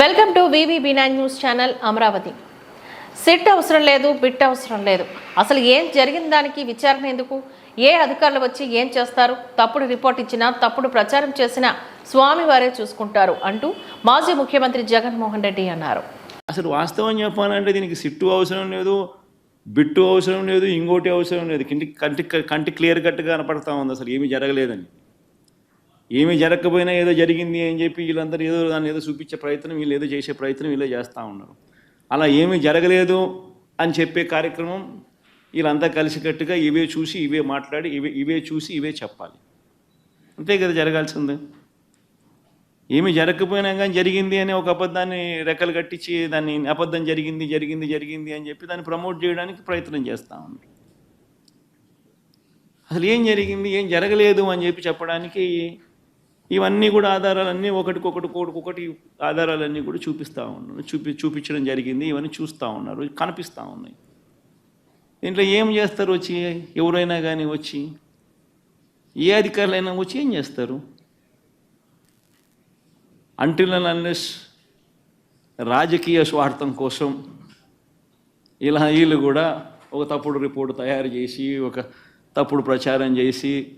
Welcome to VV nine news channel Amaravati. SIT అవసరం లేదు bit అవసరం లేదు. అసలు ఏం జరిగిన దానికి విచారణ ఎందుకు? ఏ అధికారులు వచ్చి ఏం చేస్తారు? తప్పుడు రిపోర్ట్ ఇచ్చినా తప్పుడు ప్రచారం చేసినా స్వామివారే చూసుకుంటారు అంటూ మాజీ ముఖ్యమంత్రి జగన్మోహన్ రెడ్డి అన్నారు. అసలు వాస్తవం చెప్పాలంటే దీనికి సిట్టు అవసరం లేదు బిట్టు అవసరం లేదు ఇంకోటి అవసరం లేదు. కంటి కంటి కంటి క్లియర్ కట్గా కనపడతా ఉంది అసలు ఏమీ జరగలేదని. ఏమీ జరగకపోయినా ఏదో జరిగింది అని చెప్పి వీళ్ళందరూ ఏదో దాన్ని ఏదో చూపించే ప్రయత్నం వీళ్ళు ఏదో చేసే ప్రయత్నం వీళ్ళే చేస్తూ ఉన్నారు. అలా ఏమీ జరగలేదు అని చెప్పే కార్యక్రమం వీళ్ళంతా కలిసికట్టుగా ఇవే చూసి ఇవే మాట్లాడి ఇవే ఇవే చూసి ఇవే చెప్పాలి. అంతే కదా జరగాల్సింది. ఏమి జరగకపోయినా కానీ జరిగింది అని ఒక అబద్ధాన్ని రెక్కలు కట్టించి దాన్ని అబద్ధం జరిగింది జరిగింది జరిగింది అని చెప్పి దాన్ని ప్రమోట్ చేయడానికి ప్రయత్నం చేస్తూ ఉన్నారు. అసలు ఏం జరిగింది ఏం జరగలేదు అని చెప్పి చెప్పడానికి ఇవన్నీ కూడా ఆధారాలన్నీ ఒకటికొకటి ఒకటి ఆధారాలన్నీ కూడా చూపిస్తూ ఉన్నారు. చూపి చూపించడం జరిగింది. ఇవన్నీ చూస్తూ ఉన్నారు. కనిపిస్తూ ఉన్నాయి. దీంట్లో ఏం చేస్తారు వచ్చి? ఎవరైనా కానీ వచ్చి? ఏ అధికారులైనా వచ్చి ఏం చేస్తారు? అంటిల్ అండ్ అన్లెస్ రాజకీయ స్వార్థం కోసం ఇలా వీళ్ళు కూడా ఒక తప్పుడు రిపోర్ట్ తయారు చేసి ఒక తప్పుడు ప్రచారం చేసి